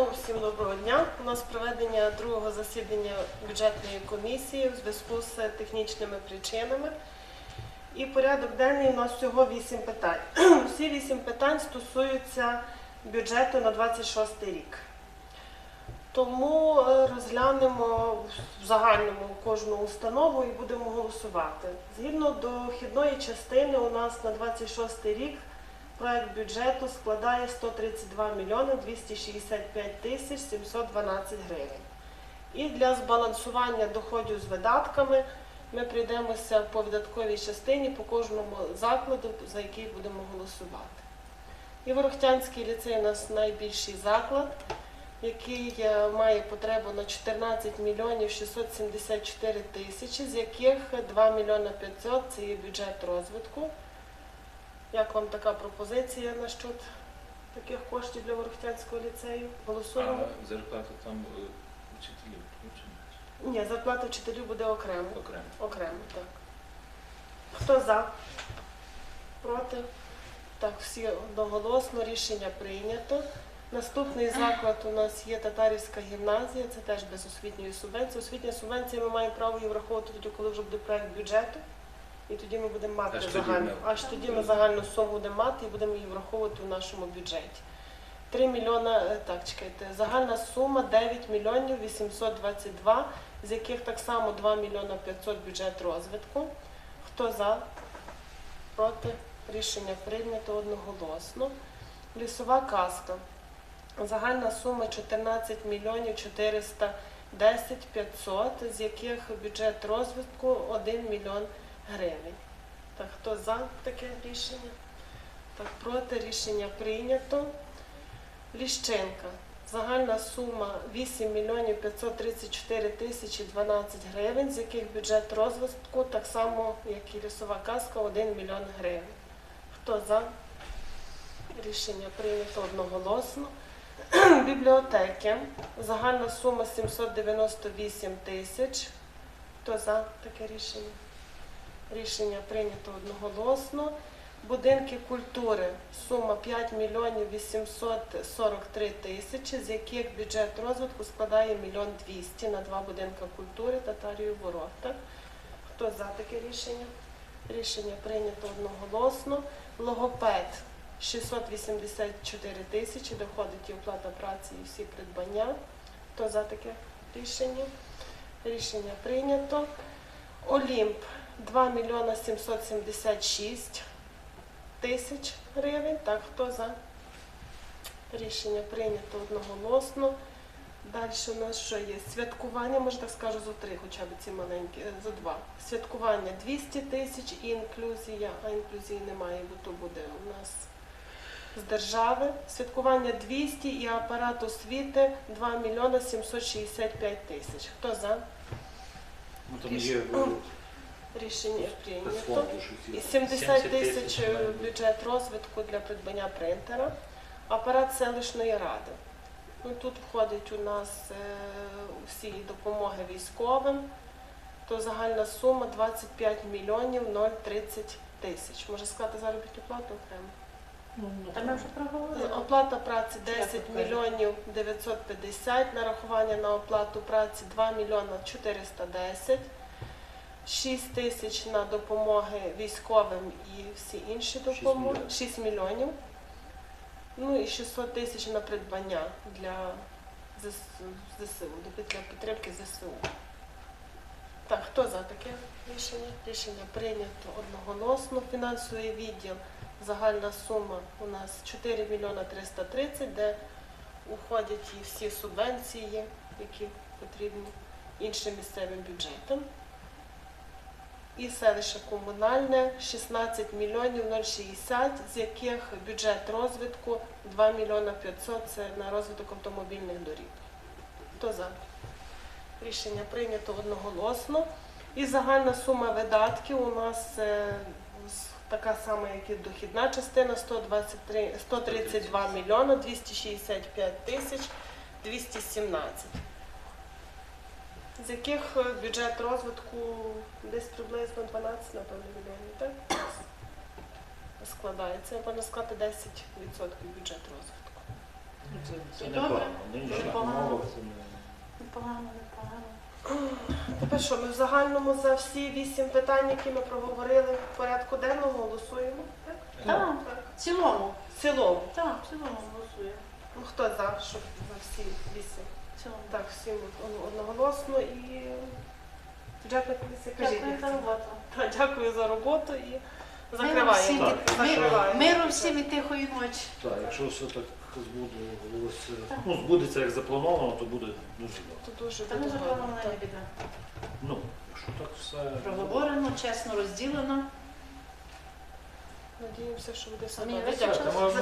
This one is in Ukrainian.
Знову всім доброго дня. У нас проведення другого засідання бюджетної комісії у зв'язку з технічними причинами. І порядок денний у нас всього вісім питань. Всі вісім питань стосуються бюджету на 26 рік. Тому е, розглянемо в загальному кожну установу і будемо голосувати. Згідно дохідної частини, у нас на 26 рік проект бюджету складає 132 мільйони 265 тисяч 712 гривень. І для збалансування доходів з видатками ми прийдемося по видатковій частині по кожному закладу, за який будемо голосувати. Єворохтянський ліцей у нас найбільший заклад, який е, має потребу на 14 мільйонів 674 тисячі, з яких 2 мільйони 500 – це є бюджет розвитку. Як вам така пропозиція насчет таких коштів для Ворохтянського ліцею? Голосуємо? А зарплата там е, вчителів включена? Ні, зарплата вчителів буде окремо. Окремо. Окремо, так. Хто за? Проти? Так, всі одноголосно рішення прийнято. Наступний заклад у нас є Татарівська гімназія, це теж без освітньої субвенції. Освітня субвенція ми маємо право її враховувати тоді, коли вже буде проект бюджету. І тоді ми будемо мати Аж тоді загальну. ми- Аж тоді ми загальну суму будемо мати і будемо її враховувати у нашому бюджеті. 3 мільйона, е, так, чекайте, загальна сума 9 мільйонів 822, з яких так само 2 мільйона 500 бюджет розвитку. Хто за? Проти? Рішення прийнято одноголосно. Лісова казка. Загальна сума 14 мільйонів 410 500, з яких бюджет розвитку 1 мільйон гривень. Так, хто за таке рішення? Так, проти рішення прийнято. Ліщенка. Загальна сума 8 мільйонів 534 тисячі 12 гривень, з яких бюджет розвитку так само, як і лісова казка, 1 мільйон гривень. Хто за? Рішення прийнято одноголосно. Бібліотеки. Загальна сума 798 тисяч. Хто за таке рішення? Рішення прийнято одноголосно. Будинки культури сума 5 мільйонів 843 тисячі, з яких бюджет розвитку складає мільйон 200 на два будинки культури Татарію Ворота. Хто за таке рішення? Рішення прийнято одноголосно. Логопед 684 тисячі, доходить і оплата праці і всі придбання. Хто за таке рішення? Рішення прийнято. Олімп 2 мільйона 776 тисяч гривень. Так, хто за? Рішення прийнято одноголосно. Далі у нас що є? Святкування, може так скажу, за три, хоча б ці маленькі, за два. Святкування 200 тисяч і інклюзія, а інклюзії немає, бо то буде у нас з держави. Святкування 200 і апарат освіти 2 мільйона 765 тисяч. Хто за? Ну, там є Рішення прийнято. І 70 70 тисяч е, бюджет розвитку для придбання принтера. Апарат селищної ради. Ну, тут входить у нас е, всі допомоги військовим, то загальна сума 25 мільйонів 030 тисяч. Може сказати заробітну плату окремо? Та ми вже Е, проговорили. Оплата праці 10 мільйонів 950, нарахування на оплату праці 2 мільйона 410, 6 тисяч на допомоги військовим і всі інші допомоги, 6 мільйонів. Ну і 600 тисяч на придбання для ЗСУ, для підтримки ЗСУ. Так, хто за таке рішення? Рішення прийнято одноголосно. Фінансовий відділ Загальна сума у нас 4 мільйона 330, де уходять і всі субвенції, які потрібні іншим місцевим бюджетам. І селище комунальне 16 мільйонів 060, з яких бюджет розвитку 2 мільйона 500 це на розвиток автомобільних доріг. Хто за? Рішення прийнято одноголосно. І загальна сума видатків у нас е, така сама, як і дохідна частина 123, 132 мільйона 265 тисяч 217. З яких е, бюджет розвитку десь приблизно 12, напевно, мільйонів, так? Складається, можна сказати, 10% бюджет розвитку. Це, це Добре. непогано. В Непогано. Непогано. Тепер що, ми в загальному за всі вісім питань, які ми проговорили в порядку денного, голосуємо? Так? Так, в цілому. В цілому. Так, в цілому голосує. Ну, хто за, щоб за всі вісім? Так, всім одноголосно і комісія кажіть. Дякую як за це? роботу. Так, Дякую за роботу і Миру закриваємо. всім, Так, миру- закриваємо. миру всім і тихої ночі. Так, якщо все так збудеться, ну, збудеться як заплановано, то буде дуже добре. Тут дуже Та ми буде запланована не біда. Ну, якщо так все... Проговорено, чесно розділено. Надіємося, що буде все Мені вистачило? Дякую. Та можна